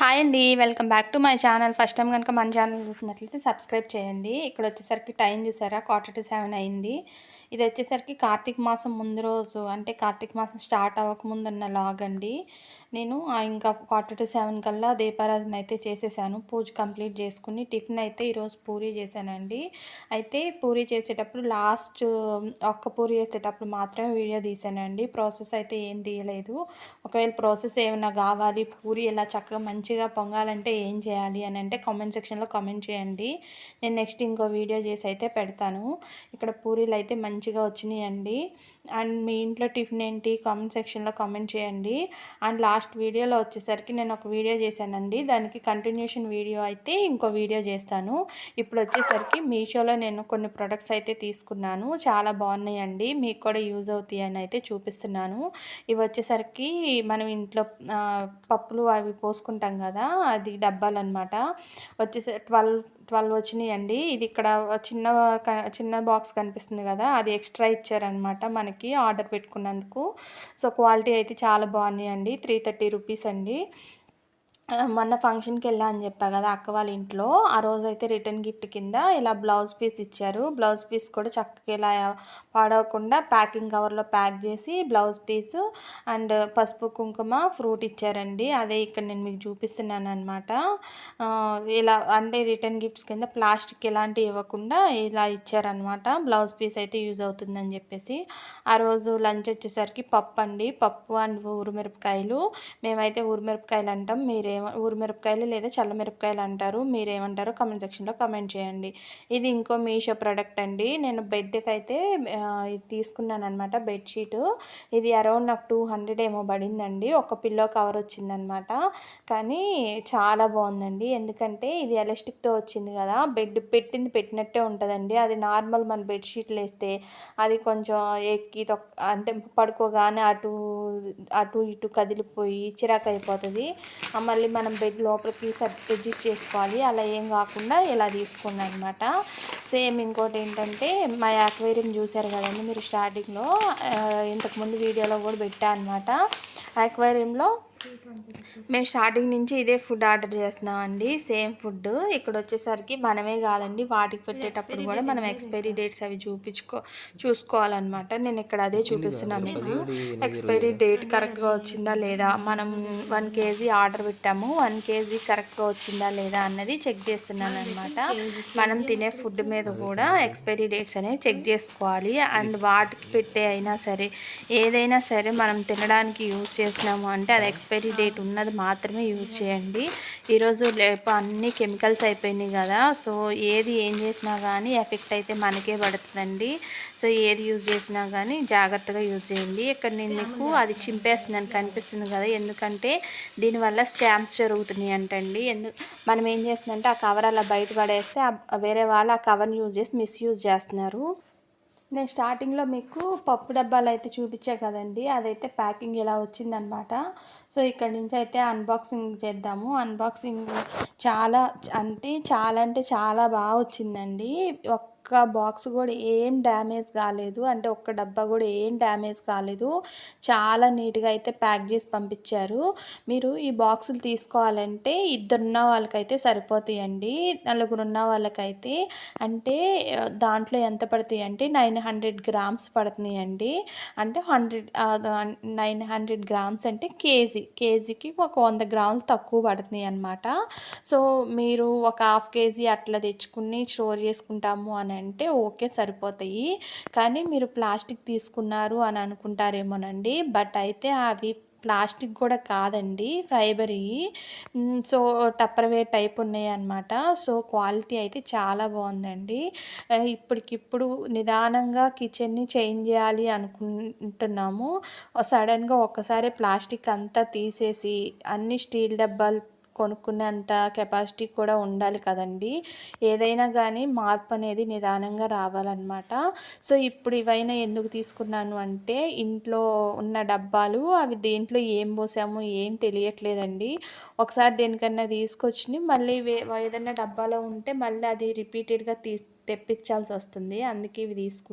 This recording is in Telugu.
హాయ్ అండి welcome back to my channel. First time కనుక మన ఛానల్ చూసినట్లయితే సబ్స్క్రైబ్ చేయండి. ఇక్కడ వచ్చేసరికి టైం చూసారా? క్వార్టర్ టు సెవెన్ అయింది. ఇది వచ్చేసరికి కార్తీక మాసం ముందు రోజు అంటే కార్తీక మాసం స్టార్ట్ అవ్వకముందు ఉన్న లాగ్ అండి. నేను ఇంకా క్వార్టర్ టు సెవెన్ కల్లా దీపారాధన అయితే చేసేసాను. పూజ కంప్లీట్ చేసుకుని టిఫిన్ అయితే ఈరోజు పూరీ చేశానండి. అయితే పూరీ చేసేటప్పుడు లాస్ట్ ఒక్క పూరి చేసేటప్పుడు మాత్రమే వీడియో తీసానండి ప్రాసెస్ అయితే ఏం తీయలేదు. ఒకవేళ ప్రాసెస్ ఏమైనా కావాలి పూరి ఇలా చక్కగా మంచిగా పొంగాలంటే ఏం చేయాలి అని అంటే కామెంట్ సెక్షన్లో కామెంట్ చేయండి. నేను నెక్స్ట్ ఇంకో వీడియో చేసి అయితే పెడతాను. ఇక్కడ పూరీలు అయితే మంచి మంచిగా వచ్చినాయండి. అండ్ మీ ఇంట్లో టిఫిన్ ఏంటి కామెంట్ సెక్షన్లో కామెంట్ చేయండి. అండ్ లాస్ట్ వీడియోలో వచ్చేసరికి నేను ఒక వీడియో చేశానండి. దానికి కంటిన్యూషన్ వీడియో అయితే ఇంకో వీడియో చేస్తాను. ఇప్పుడు వచ్చేసరికి మీషోలో నేను కొన్ని ప్రొడక్ట్స్ అయితే తీసుకున్నాను. చాలా బాగున్నాయండి. మీకు కూడా యూజ్ అవుతాయి అని అయితే చూపిస్తున్నాను. ఇవి వచ్చేసరికి మనం ఇంట్లో పప్పులు అవి పోసుకుంటాం కదా అది డబ్బాలు అనమాట వచ్చేసరికి ట్వెల్వ్ ట్వెల్వ్ వచ్చినాయండి. ఇది ఇక్కడ చిన్న చిన్న బాక్స్ కనిపిస్తుంది కదా అది ఎక్స్ట్రా ఇచ్చారనమాట మనకి ఆర్డర్ పెట్టుకున్నందుకు. సో క్వాలిటీ అయితే చాలా బాగున్నాయండి. త్రీ థర్టీ రూపీస్ అండి. మొన్న ఫంక్షన్కి వెళ్ళా అని చెప్పా కదా అక్క వాళ్ళ ఇంట్లో. ఆ రోజు అయితే రిటర్న్ గిఫ్ట్ కింద ఇలా బ్లౌజ్ పీస్ ఇచ్చారు. బ్లౌజ్ పీస్ కూడా చక్కగా ఇలా పాడవకుండా ప్యాకింగ్ కవర్లో ప్యాక్ చేసి బ్లౌజ్ పీస్ అండ్ పసుపు కుంకుమ ఫ్రూట్ ఇచ్చారండి. అదే ఇక్కడ నేను మీకు చూపిస్తున్నాను అనమాట ఇలా అంటే రిటర్న్ గిఫ్ట్స్ కింద ప్లాస్టిక్ ఇలాంటివి ఇవ్వకుండా ఇలా ఇచ్చారనమాట బ్లౌజ్ పీస్ అయితే యూజ్ అవుతుందని చెప్పేసి. ఆ రోజు లంచ్ వచ్చేసరికి పప్పు అండి పప్పు అండ్ ఊరుమిరపకాయలు మేమైతే ఊరుమిరపకాయలు అంటాం. మీరే ఊరిమిరపకాయలు లేదా చల్లమిరపకాయలు అంటారు. మీరేమంటారో కమెంట్ సెక్షన్లో కమెంట్ చేయండి. ఇది ఇంకో మీషో ప్రోడక్ట్ అండి. నేను బెడ్కి అయితే తీసుకున్నాను అనమాట బెడ్షీట్ ఇది అరౌండ్ నాకు టూ హండ్రెడ్ ఏమో పడిందండి. ఒక పిల్లో కవర్ వచ్చిందనమాట కానీ చాలా బాగుందండి. ఎందుకంటే ఇది ఎలాస్టిక్తో వచ్చింది కదా. బెడ్ పెట్టింది పెట్టినట్టే ఉంటుందండి. అది నార్మల్ మన బెడ్షీట్లు వేస్తే అది కొంచెం ఎక్కి అంటే పడుకోగానే అటు అటు ఇటు కదిలిపోయి చిరాకు అయిపోతుంది మళ్ళీ మనం బెడ్ లోపలికి అడ్జస్ట్ చేసుకోవాలి. అలా ఏం కాకుండా ఇలా తీసుకున్నాను అనమాట సేమ్ ఇంకోటి ఏంటంటే మా యాక్వేరియం చూసారు కదండి మీరు స్టార్టింగ్లో ఇంతకుముందు వీడియోలో కూడా పెట్టా అనమాట యాక్వేరియంలో మేము స్టార్టింగ్ నుంచి ఇదే ఫుడ్ ఆర్డర్ చేస్తున్నాం అండి. Same food. ఇక్కడ వచ్చేసరికి మనమే కాదండి వాటికి పెట్టేటప్పుడు కూడా మనం ఎక్స్పైరీ డేట్స్ అవి చూపించుకో చూసుకోవాలన్నమాట. నేను ఇక్కడ అదే చూపిస్తున్నాను మీకు. ఎక్స్పైరీ డేట్ కరెక్ట్గా వచ్చిందా లేదా? మనం వన్ కేజీ ఆర్డర్ పెట్టాము. వన్ కేజీ కరెక్ట్గా వచ్చిందా లేదా అన్నది చెక్ చేస్తున్నాను అనమాట మనం తినే ఫుడ్ మీద కూడా ఎక్స్పైరీ డేట్స్ అనేవి చెక్ చేసుకోవాలి. అండ్ వాటికి పెట్టే అయినా సరే ఏదైనా సరే మనం తినడానికి యూస్ చేస్తున్నాము అంటే అది ఎక్స్పైరీ డేట్ ఉన్నది మాత్రమే యూజ్ చేయండి. ఈరోజు లేపు అన్ని కెమికల్స్ అయిపోయినాయి కదా సో ఏది ఏం చేసినా కానీ ఎఫెక్ట్ అయితే మనకే పడుతుందండి. సో ఏది యూజ్ చేసినా కానీ జాగ్రత్తగా యూజ్ చేయండి. ఇక్కడ నేను మీకు అది చింపేస్తుందని కనిపిస్తుంది కదా. ఎందుకంటే దీనివల్ల స్కామ్స్ జరుగుతున్నాయి అంటండి. ఎందు మనం ఏం చేస్తుందంటే ఆ కవర్ అలా బయట పడేస్తే వేరే వాళ్ళు ఆ కవర్ని యూజ్ చేసి మిస్యూజ్ చేస్తున్నారు. నేను స్టార్టింగ్లో మీకు పప్పు డబ్బాలు అయితే చూపించా కదండి. అదైతే ప్యాకింగ్ ఇలా వచ్చిందనమాట సో ఇక్కడ నుంచి అయితే అన్బాక్సింగ్ చేద్దాము. అన్బాక్సింగ్ చాలా అంటే చాలా అంటే చాలా బాగా వచ్చిందండి. ఒక్క బాక్స్ కూడా ఏం డ్యామేజ్ కాలేదు. అంటే ఒక్క డబ్బా కూడా ఏం డ్యామేజ్ కాలేదు. చాలా నీట్గా అయితే ప్యాక్ చేసి పంపించారు. మీరు ఈ బాక్సులు తీసుకోవాలంటే ఇద్దరున్న వాళ్ళకైతే సరిపోతాయండి. నలుగురు ఉన్న వాళ్ళకైతే. అంటే దాంట్లో ఎంత పడతాయి అంటే నైన్ హండ్రెడ్ గ్రామ్స్ పడుతున్నాయండి. అంటే హండ్రెడ్ నైన్ హండ్రెడ్ గ్రామ్స్ అంటే కేజీ. కేజీకి ఒక వంద గ్రాములు తక్కువ పడుతున్నాయి అనమాట సో మీరు ఒక హాఫ్ కేజీ అట్లా తెచ్చుకుని స్టోర్ చేసుకుంటాము అని అంటే ఓకే సరిపోతాయి. కానీ మీరు ప్లాస్టిక్ తీసుకున్నారు అని అనుకుంటారేమోనండి. బట్ అయితే అవి ప్లాస్టిక్ కూడా కాదండి. ఫైబరీ సో టప్పర్వేర్ టైప్ ఉన్నాయనమాట సో క్వాలిటీ అయితే చాలా బాగుందండి. ఇప్పటికిప్పుడు నిదానంగా కిచెన్ని చేంజ్ చేయాలి అనుకుంటున్నాము. సడన్గా ఒక్కసారి ప్లాస్టిక్ అంతా తీసేసి అన్ని స్టీల్ డబ్బాలు కొనుక్కునేంత కెపాసిటీ కూడా ఉండాలి కదండి. ఏదైనా కానీ మార్పు అనేది నిదానంగా రావాలన్నమాట. సో ఇప్పుడు ఇవైనా ఎందుకు తీసుకున్నాను అంటే ఇంట్లో ఉన్న డబ్బాలు అవి దేంట్లో ఏం పోసాము ఏం తెలియట్లేదండి. ఒకసారి దేనికన్నా తీసుకొచ్చి మళ్ళీ ఏదైనా డబ్బాలో ఉంటే మళ్ళీ అది రిపీటెడ్గా తీ తెప్పించాల్సి వస్తుంది. అందుకే ఇవి తీసుకున్నాను